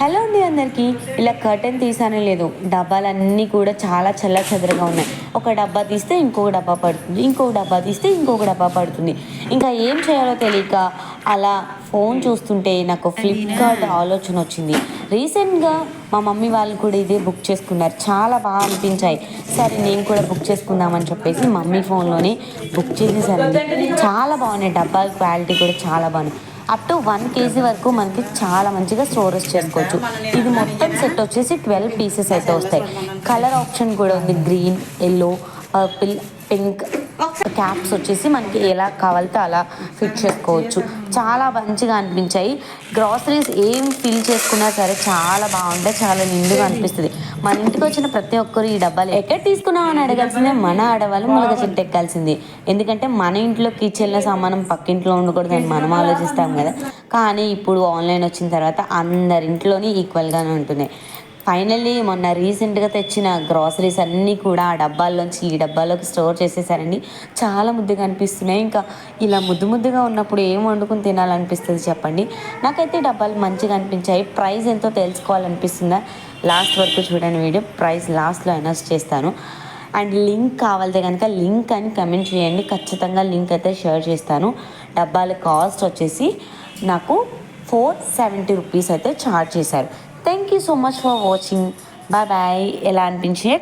Hello అండి అందరికీ. ఇలా కర్టెన్ తీసానే లేదు డబ్బాలన్నీ కూడా చాలా చల్ల చెదరగా ఉన్నాయి. ఒక డబ్బా తీస్తే ఇంకొక డబ్బా పడుతుంది ఇంకొక డబ్బా తీస్తే ఇంకొక డబ్బా పడుతుంది. ఇంకా ఏం చేయాలో తెలియక అలా ఫోన్ చూస్తుంటే నాకు ఫ్లిప్కార్ట్ ఆలోచన వచ్చింది. రీసెంట్గా మా మమ్మీ వాళ్ళు కూడా ఇదే బుక్ చేసుకున్నారు. చాలా బాగా అనిపించాయి. సరే నేను కూడా బుక్ చేసుకుందామని చెప్పేసి మమ్మీ ఫోన్లోనే బుక్ చేసేసారండి చాలా బాగున్నాయి. డబ్బాల క్వాలిటీ కూడా చాలా బాగున్నాయి. అప్ టు వన్ కేజీ వరకు మనకి చాలా మంచిగా స్టోరేజ్ చేసుకోవచ్చు. ఇది మొత్తం సెట్ వచ్చేసి ట్వెల్వ్ పీసెస్ అయితే వస్తాయి. కలర్ ఆప్షన్ కూడా ఉంది. Green yellow purple pink caps వచ్చేసి మనకి ఎలా కావాలితే అలా ఫిట్ చేసుకోవచ్చు. చాలా మంచిగా అనిపించాయి. గ్రాసరీస్ ఏం ఫిల్ చేసుకున్నా సరే చాలా బాగుంటాయి. చాలా నిండుగా అనిపిస్తుంది. మన ఇంటికి వచ్చిన ప్రతి ఒక్కరు ఈ డబ్బాలు ఎక్కడ తీసుకున్నాం అని అడగాల్సిందే. మన ఆడవాళ్ళు మొలక చెట్టు ఎక్కాల్సింది. ఎందుకంటే మన ఇంట్లో కిచెన్లో సామానం పక్కింట్లో ఉండకూడదని మనం ఆలోచిస్తాం కదా. కానీ ఇప్పుడు ఆన్లైన్ వచ్చిన తర్వాత అందరింట్లోనే ఈక్వల్గానే ఉంటున్నాయి. ఫైనల్లీ మొన్న రీసెంట్గా తెచ్చిన గ్రాసరీస్ అన్నీ కూడా ఆ డబ్బాల్లోంచి ఈ డబ్బాలోకి స్టోర్ చేసేసారండి. చాలా ముద్దుగా అనిపిస్తున్నాయి. ఇంకా ఇలా ముద్దు ముద్దుగా ఉన్నప్పుడు ఏం వండుకుని తినాలనిపిస్తుంది చెప్పండి? నాకైతే డబ్బాలు మంచిగా అనిపించాయి. ప్రైస్ ఎంతో తెలుసుకోవాలనిపిస్తుందా? లాస్ట్ వరకు చూడండి వీడియో. ప్రైస్ లాస్ట్లో అనౌన్స్ చేస్తాను. అండ్ లింక్ కావాలితే కనుక లింక్ అని కమెంట్ చేయండి. ఖచ్చితంగా లింక్ అయితే షేర్ చేస్తాను. డబ్బాల కాస్ట్ వచ్చేసి నాకు ఫోర్ సెవెంటీ రూపీస్ అయితే ఛార్జ్ చేశారు. Thank you so much for watching bye bye ఎలా అనిపించే